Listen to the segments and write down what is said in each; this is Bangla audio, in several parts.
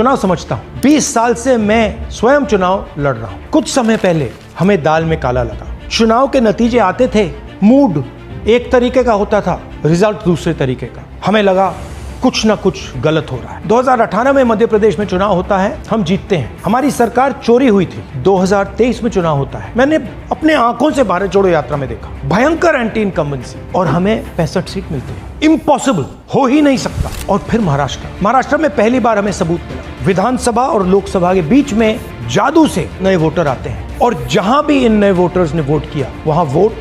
चुनाव समझता हूँ। 20 साल से मैं स्वयं चुनाव लड़ रहा हूँ। कुछ समय पहले हमें दाल में काला लगा। चुनाव के नतीजे आते थे, मूड एक तरीके का होता था, रिज़ल्ट दूसरे तरीके का। हमें लगा कुछ ना कुछ गलत हो रहा है। 2018 में मध्य प्रदेश में चुनाव होता है, हम जीतते हैं। हमारी सरकार चोरी हुई थी। 2023 में चुनाव होता है। मैंने अपने आँखों से भारत जोड़ो यात्रा में देखा। भयंकर एंटी इनकम्बेंसी और हमें पैंसठ सीट मिलती है। इम्पॉसिबल हो ही नहीं सकता। और फिर महाराष्ट्र। महाराष्ट्र में पहली बार हमें सबूत मिला। विधानसभा और लोकसभा के बीच में जादू से नए वोटर आते हैं। और जहाँ भी इन नए वोटर्स ने वोट किया, वहाँ वोट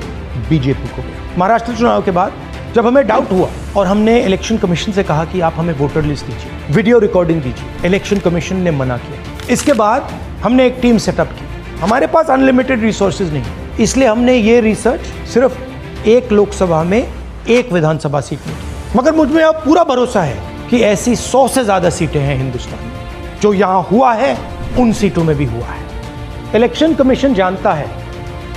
बीजेपी को महाराष्ट्र चुनाव के बाद जब हमें डाउट हुआ और हमने इलेक्शन कमीशन से कहा कि आप हमें वोटर लिस्ट दीजिए वीडियो रिकॉर्डिंग दीजिए इलेक्शन कमीशन ने मना किया। इसके बाद हमने एक टीम सेटअप की। हमारे पास अनलिमिटेड रिसोर्सेज नहीं इसलिए हमने ये रिसर्च सिर्फ़ एक लोकसभा में एक विधानसभा सीट में मगर मुझमें अब पूरा भरोसा है कि ऐसी सौ से ज़्यादा सीटें हैं हिंदुस्तान में। जो यहाँ हुआ है, उन सीटों में भी हुआ है। इलेक्शन कमीशन जानता है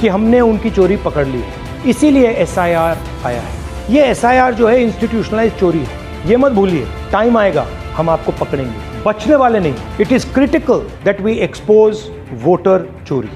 कि हमने उनकी चोरी पकड़ ली है। इसीलिए एसआईआर आया है। ये एसआईआर जो है इंस्टीट्यूशनलाइज चोरी है ये मत भूलिए टाइम आएगा हम आपको पकड़ेंगे बचने वाले नहीं it is critical that we expose voter चोरी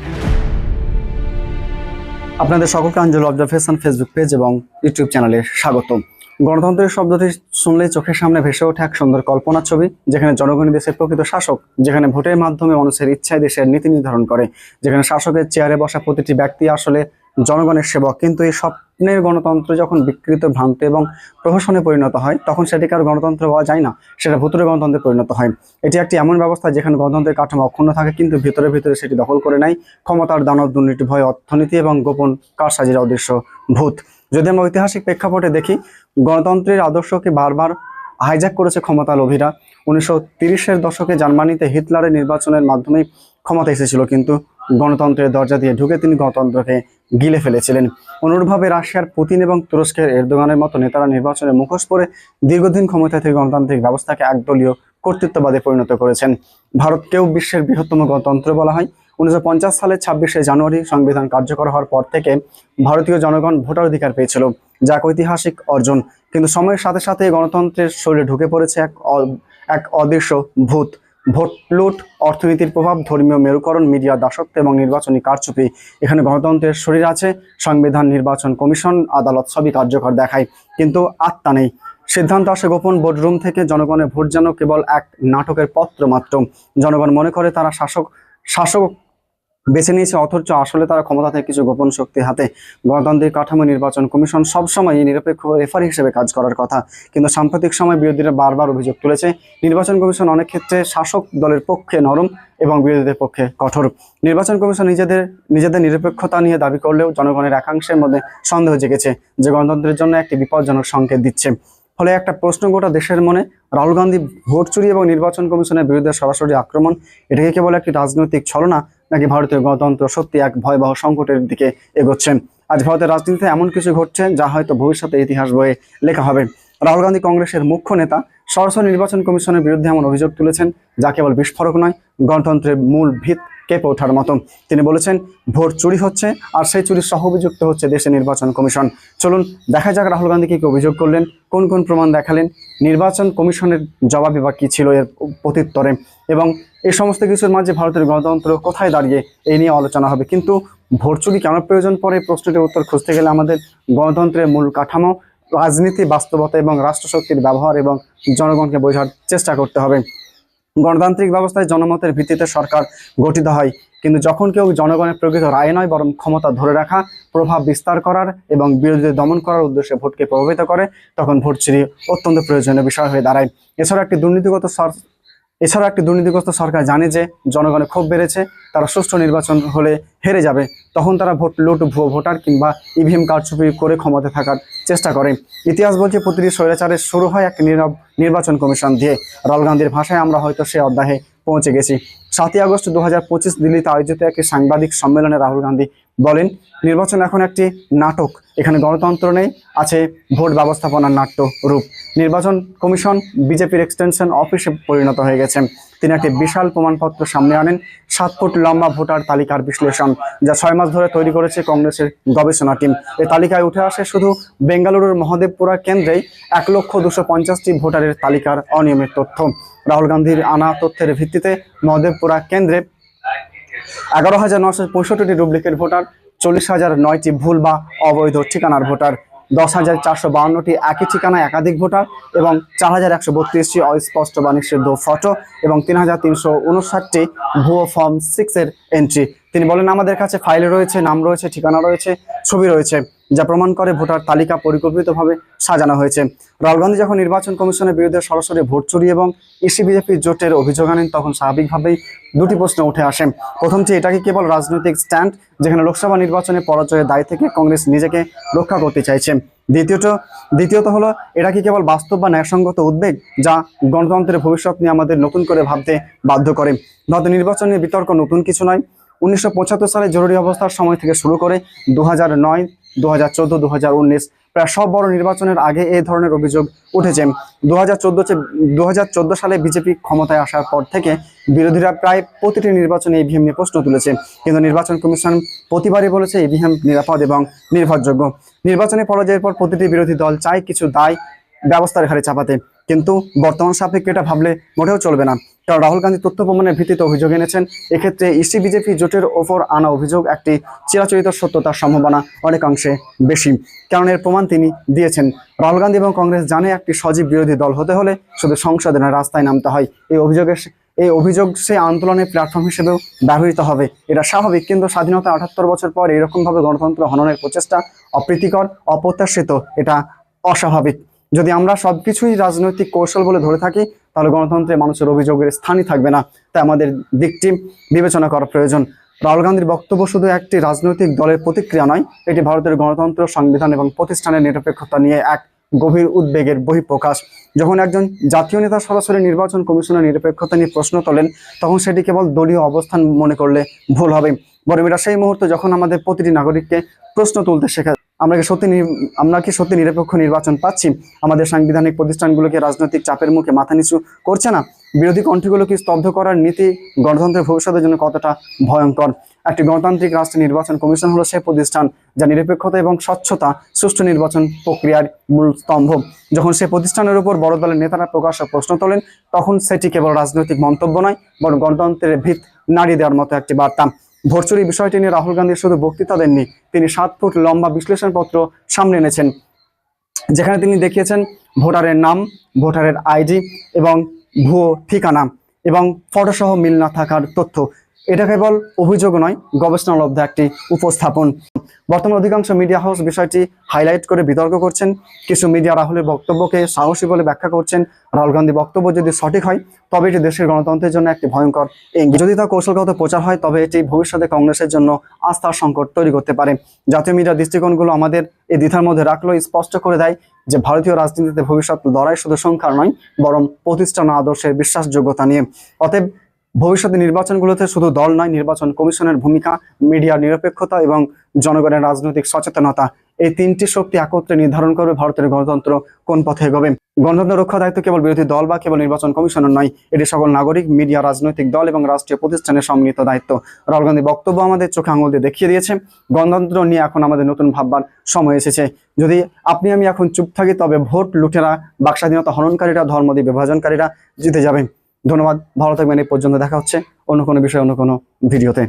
আপনাদের সকলকে আঞ্জল অবজারভেশন ফেসবুক পেজ এবং ইউটিউব চ্যানেলে স্বাগতম গণতন্ত্রের শব্দটি শুনলেই চোখের সামনে ভেসে ওঠে এক সুন্দর কল্পনার ছবি যেখানে জনগণই দেশের প্রকৃত শাসক যেখানে ভোটের মাধ্যমে মানুষের ইচ্ছায় দেশের নীতি নির্ধারণ করে যেখানে শাসকের চেয়ারে বসা প্রতিটি ব্যক্তি আসলে জনগণের সেবক। কিন্তু এই স্বপ্নের গণতন্ত্র যখন বিকৃত, ভ্রান্ত এবং প্রহসনে পরিণত হয়, তখন সেটিকে আর গণতন্ত্র হওয়া যায় না। সেটা ভুতুরে গণতন্ত্রে পরিণত হয়। এটি একটি এমন ব্যবস্থা যেখানে গণতন্ত্রের কাঠামো অক্ষুণ্ণ থাকে, কিন্তু ভিতরে ভিতরে সেটি দখল করে নেয়। ক্ষমতার দানব, দুর্নীতি, ভয়, অর্থনীতি এবং গোপন কারসাজির উদ্দেশ্য ভূত। যদি আমরা ঐতিহাসিক প্রেক্ষাপটে দেখি, গণতন্ত্রের আদর্শকে বারবার হাইজ্যাক করেছে ক্ষমতা লোভীরা। উনিশশো তিরিশের দশকে জার্মানিতে হিটলারের নির্বাচনের মাধ্যমে ক্ষমতা এসেছিল, কিন্তু গণতন্ত্রের দরজা দিয়ে ঢুকে তিনি গণতন্ত্রকে গিলে ফেলেছিলেন। অনুরূপভাবে রাশিয়ার পুতিন এবং তুরস্কের এরদোগানের মতো নেতারা নির্বাচনে মুখোশ পরে দীর্ঘদিন ক্ষমতা থেকে গণতান্ত্রিক ব্যবস্থাকে একদলীয় কর্তৃত্ববাদে পরিণত করেছেন। ভারতকেও বিশ্বের বৃহত্তম গণতন্ত্র বলা হয়। উনিশশো পঞ্চাশ সালের ছাব্বিশে জানুয়ারি সংবিধান কার্যকর হওয়ার পর থেকে ভারতীয় জনগণ ভোটার অধিকার পেয়েছিল, যা ঐতিহাসিক অর্জন। কিন্তু সময়ের সাথে সাথে গণতন্ত্রের শরীরে ঢুকে পড়েছে এক এক অদৃশ্য ভূত। ভোট লুট অর্থনীতির প্রভাব, ধর্মীয় মেরুকরণ, মিডিয়া দাসত্ব এবং নির্বাচনী কারচুপি। এখানে গণতন্ত্রের শরীর আছে, সংবিধান, নির্বাচন কমিশন, আদালত সবই কার্যকর দেখায়, কিন্তু আত্মা নেই। সিদ্ধান্ত আসে গোপন বোর্ডরুম থেকে, জনগণের ভোট যেন কেবল এক নাটকের পত্র মাত্র। জনগণ মনে করে তারা শাসক শাসক বেছে নিয়েছে অথচ আসলে তারা ক্ষমতা থেকে কিছু গোপন শক্তি হাতে গণতান্ত্রিক কাঠামো নির্বাচন কমিশন সবসময় নিরপেক্ষ রেফারি হিসেবে কাজ করার কথা। কিন্তু সাম্প্রতিক সময় বিরোধীরা বারবার অভিযোগ তুলেছে, নির্বাচন কমিশন অনেক ক্ষেত্রে শাসক দলের পক্ষে নরম এবং বিরোধীদের পক্ষে কঠোর। নির্বাচন কমিশন নিজেদের নিজেদের নিরপেক্ষতা নিয়ে দাবি করলেও জনগণের একাংশের মধ্যে সন্দেহ জেগেছে যে গণতন্ত্রের জন্য একটি বিপজ্জনক সংকেত দিচ্ছে। ফলে একটা প্রশ্ন গোটা দেশের মনে, রাহুল গান্ধী ভোট চুরি এবং নির্বাচন কমিশনের বিরুদ্ধে সরাসরি আক্রমণ, এটাকে কেবল একটি রাজনৈতিক ছলনা নাকি ভারতীয় গণতন্ত্র সত্যি এক ভয়াবহ সংকটের দিকে এগোচ্ছে। আজ ভারতের রাজনীতিতে এমন কিছু ঘটছে যা হয়তো ভবিষ্যতে ইতিহাস বইয়ে লেখা হবে। রাহুল গান্ধী কংগ্রেসের মুখ্য নেতা সরাসরি নির্বাচন কমিশনের বিরুদ্ধে এমন অভিযোগ তুলেছেন যা কেবল বিস্ফোরক নয়, গণতন্ত্রের মূল ভিত কেঁপে ওঠার মতো। তিনি বলেছেন, ভোট চুরি হচ্ছে আর সেই চুরির সহ অভিযুক্ত হচ্ছে দেশের নির্বাচন কমিশন। চলুন দেখা যাক রাহুল গান্ধী কী কি অভিযোগ করলেন, কোন কোন প্রমাণ দেখালেন, নির্বাচন কমিশনের জবাবে বা কী ছিল এর প্রত্যুত্তরে। এবং এই সমস্ত কিছুর মাঝে ভারতের গণতন্ত্র কোথায় দাঁড়িয়ে এই নিয়ে আলোচনা হবে। কিন্তু ভোট চুরি কেন প্রয়োজন এই প্রশ্নটির উত্তর খুঁজতে গেলে আমাদের গণতন্ত্রের মূল কাঠামো, রাজনীতি, বাস্তবতা এবং রাষ্ট্রশক্তির ব্যবহার এবং জনগণকে বোঝার চেষ্টা করতে হবে। গণতান্ত্রিক ব্যবস্থায় জনমতের ভিত্তিতে সরকার গঠিত হয়। কিন্তু যখন কেউ জনগণের প্রকৃত রায় নয়, বরং ক্ষমতা ধরে রাখা, প্রভাব বিস্তার করার এবং বিরোধীদের দমন করার উদ্দেশ্যে ভোটকে প্রভাবিত করে, তখন ভোট চুরি অত্যন্ত প্রয়োজনীয় বিষয় হয়ে দাঁড়ায়। এছাড়া একটি দুর্নীতিগত সর- এছাড়া একটি দুর্নীতিগ্রস্ত সরকার জানে যে জনগণের ক্ষোভ বেড়েছে, তারা সুষ্ঠু নির্বাচন হলে হেরে যাবে, তখন তারা ভোট লুট, ভুয়ো ভোটার কিংবা ইভিএম কারচুপি করে ক্ষমতা থাকার চেষ্টা করে। ইতিহাস বলছে, প্রতিটি স্বৈরাচারের শুরু হয় একটি নীরব নির্বাচন কমিশন দিয়ে। রাহুল গান্ধীর ভাষায় আমরা হয়তো সে অধ্যায়ে পৌঁছে গেছি। সাতই আগস্ট দু হাজার পঁচিশ দিল্লিতে আয়োজিত একটি সাংবাদিক সম্মেলনে রাহুল গান্ধী বলেন, নির্বাচন এখন একটি নাটক, এখানে গণতন্ত্র নেই, আছে ভোট ব্যবস্থাপনার নাট্য রূপ নির্বাচন কমিশন বিজেপির এক্সটেনশন অফিসে পরিণত হয়ে গেছে। তিনি একটি বিশাল প্রমাণপত্র সামনে আনেন। সাত ফুট লম্বা ভোটার তালিকার বিশ্লেষণ, যা ছয় মাস ধরে তৈরি করেছে কংগ্রেসের গবেষণা টিম। এই তালিকায় উঠে আসে শুধু বেঙ্গালুরুর মহাদেবপুরা কেন্দ্রেই এক লক্ষ দুশো পঞ্চাশটি ভোটারের তালিকার অনিয়মের তথ্য। রাহুল গান্ধীর আনা তথ্যের ভিত্তিতে মহাদেবপুরা কেন্দ্রে এগারো হাজার নশো পঁয়ষট্টিটি ডুপ্লিকেট ভোটার, চল্লিশ হাজার নয়টি ভুল বা অবৈধ ঠিকানার ভোটার। দশ হাজার চারশো বাউন্নটি একই ঠিকানায় একাধিক ভোটার এবং চার হাজার একশো বত্রিশটি অস্পষ্ট বাণিজ্য ফটো এবং তিন হাজার তিনশো উনষাটটি ভুয়ো ফর্ম সিক্সের এন্ট্রি তিনি বলেন, আমাদের কাছে ফাইল রয়েছে, নাম রয়েছে, ঠিকানা রয়েছে, ছবি রয়েছে, যা প্রমাণ করে ভোটার তালিকা পরিকল্পিতভাবে সাজানো হয়েছে। রাহুল গান্ধী যখন নির্বাচন কমিশনের বিরুদ্ধে সরাসরি ভোট চুরি এবং ইসি বিজেপি জোটের অভিযোগ আনেন, তখন স্বাভাবিকভাবেই দুটি প্রশ্ন উঠে আসে। প্রথমটি, এটা কি কেবল রাজনৈতিক স্ট্যান্ড, যেখানে লোকসভা নির্বাচনে পরাজয়ের দায় থেকে কংগ্রেস নিজেকে রক্ষা করতে চাইছে? দ্বিতীয়ত দ্বিতীয়ত হলো, এটা কি কেবল বাস্তব বা ন্যায়সঙ্গত উদ্বেগ, যা গণতন্ত্রের ভবিষ্যৎ নিয়ে আমাদের নতুন করে ভাবতে বাধ্য করে? নির্বাচন নিয়ে বিতর্ক নতুন কিছু নয়। উনিশশো পঁচাত্তর সালে জরুরি অবস্থার সময় থেকে শুরু করে দু হাজার নয় দু হাজার চোদ্দ দু হাজার উনিশ প্রায় সব বড় নির্বাচনের আগে এই ধরনের অভিযোগ উঠেছে। দু হাজার চোদ্দ সালে বিজেপি ক্ষমতায় আসার পর থেকে বিরোধীরা প্রায় প্রতিটি নির্বাচনে ইভিএম নিয়ে প্রশ্ন তুলেছে। কিন্তু নির্বাচন কমিশন প্রতিবারই বলেছে ইভিএম নিরাপদ এবং নির্ভরযোগ্য। নির্বাচনে পরাজয়ের পর প্রতিটি বিরোধী দল চায় কিছু দায় ব্যবস্থার ঘাড়ে চাপাতে। কিন্তু বর্তমান সাপেক্ষে এটা ভাবলে মোটেও চলবে না। কারণ রাহুল গান্ধী তথ্য প্রমাণের ভিত্তিতে অভিযোগ এনেছেন, এক্ষেত্রে ইসি বিজেপি জোটের ওপর আনা অভিযোগ একটি চিরাচরিত সত্যতার সম্ভাবনা অনেকাংশে বেশি। কারণ এর প্রমাণ তিনি দিয়েছেন। রাহুল গান্ধী এবং কংগ্রেস জানে একটি সজীব বিরোধী দল হতে হলে শুধু সংসদে নয় রাস্তায় নামতে হয়। এই অভিযোগের এই অভিযোগ সে আন্দোলনের প্ল্যাটফর্ম হিসেবেও ব্যবহৃত হবে। এটা স্বাভাবিক, কিন্তু স্বাধীনতা আটাত্তর বছর পর এরকমভাবে গণতন্ত্র হননের প্রচেষ্টা অপ্রীতিকর, অপ্রত্যাশিত, এটা অস্বাভাবিক। যদি আমরা সবকিছুই রাজনৈতিক কৌশল বলে ধরে থাকি, তাহলে গণতন্ত্রে মানুষের অভিযোগের স্থানই থাকবে না। তাই আমাদের দিকটি বিবেচনা করা প্রয়োজন। রাহুল গান্ধীর বক্তব্য শুধু একটি রাজনৈতিক দলের প্রতিক্রিয়া নয়, এটি ভারতের গণতন্ত্র, সংবিধান এবং প্রতিষ্ঠানের নিরপেক্ষতা নিয়ে এক গভীর উদ্বেগের বহিঃপ্রকাশ। যখন একজন জাতীয় নেতা সরাসরি নির্বাচন কমিশনের নিরপেক্ষতা নিয়ে প্রশ্ন তোলেন, তখন সেটি কেবল দলীয় অবস্থান মনে করলে ভুল হবে। বরং এটা সেই মুহূর্তে যখন আমাদের প্রতিটি নাগরিককে প্রশ্ন তুলতে শেখা আমরা কি সত্যি আমরা কি সত্যি নিরপেক্ষ নির্বাচন পাচ্ছি? আমাদের সাংবিধানিক প্রতিষ্ঠানগুলোকে রাজনৈতিক চাপের মুখে মাথা নিচু করছে না? বিরোধী কণ্ঠগুলোকে স্তব্ধ করার নীতি গণতন্ত্রের ভবিষ্যতের জন্য কতটা ভয়ঙ্কর? একটি গণতান্ত্রিক রাষ্ট্রের নির্বাচন কমিশন হলো সেই প্রতিষ্ঠান যা নিরপেক্ষতা এবং স্বচ্ছতা সুষ্ঠু নির্বাচন প্রক্রিয়ার মূল স্তম্ভ। যখন সে প্রতিষ্ঠানের উপর বড় দলের নেতারা প্রকাশ্য প্রশ্ন তোলেন, তখন সেটি কেবল রাজনৈতিক মন্তব্য নয়, বরং গণতন্ত্রের ভিত নাড়িয়ে দেওয়ার মতো একটি বার্তা। ভোট চুরি বিষয়টি নিয়ে রাহুল গান্ধী শুধু বক্তৃতা দেননি, তিনি সাত ফুট লম্বা বিশ্লেষণপত্র সামনে এনেছেন, যেখানে তিনি দেখিয়েছেন ভোটারের নাম, ভোটারের আইডি এবং ভুয়ো ঠিকানা এবং ফটোসহ মিল না থাকার তথ্য। এটা কেবল অভিযোগ নয়, গবেষণালব্ধ একটি উপস্থাপন। বর্তমান অধিকাংশ মিডিয়া হাউস বিষয়টি হাইলাইট করে বিতর্ক করছেন। কিছু মিডিয়া রাহুলের বক্তব্যকে সাহসী বলে ব্যাখ্যা করছেন। রাহুল গান্ধী বক্তব্য যদি সঠিক হয়, তবে এটি দেশের গণতন্ত্রের জন্য একটি ভয়ঙ্কর ইঙ্গিত। যদি তা কৌশলগত প্রচার হয়, তবে এটি ভবিষ্যতে কংগ্রেসের জন্য আস্থার সংকট তৈরি করতে পারে। জাতীয় মিডিয়ার দৃষ্টিকোণগুলো আমাদের এই দ্বিধার মধ্যে রাখল স্পষ্ট করে দেয় যে ভারতীয় রাজনীতিতে ভবিষ্যৎ লড়াই শুধু সংখ্যার নয়, বরং প্রতিষ্ঠান আদর্শের বিশ্বাসযোগ্যতা নিয়ে। অতএব ভবিষ্যতে নির্বাচনগুলোতে শুধু দল নয়, নির্বাচন কমিশনের ভূমিকা মিডিয়ার নিরপেক্ষতা এবং জনগণের রাজনৈতিক সচেতনতা, এই তিনটি শক্তি একত্রে নির্ধারণ করবে ভারতের গণতন্ত্র কোন পথে এগোবে। গণতন্ত্র রক্ষা দায়িত্ব কেবল বিরোধী দল বা কেবল নির্বাচন কমিশনের নয়, এটি সকল নাগরিক, মিডিয়া, রাজনৈতিক দল এবং রাষ্ট্রীয় প্রতিষ্ঠানের সম্মিলিত দায়িত্ব। রাহুল গান্ধী বক্তব্য আমাদের চোখে আঙুল দিয়ে দেখিয়ে দিয়েছে, গণতন্ত্র নিয়ে এখন আমাদের নতুন ভাববার সময় এসেছে। যদি আপনি আমি এখন চুপ থাকি, তবে ভোট লুটেরা, বাকস্বাধীনতা হননকারীরা ধর্ম দিয়ে বিভাজনকারীরা জিতে যাবে ধন্যবাদ ভালো থাকবেন এই পর্যন্ত দেখা হচ্ছে অন্য কোনো বিষয়ে অন্য কোনো ভিডিওতে।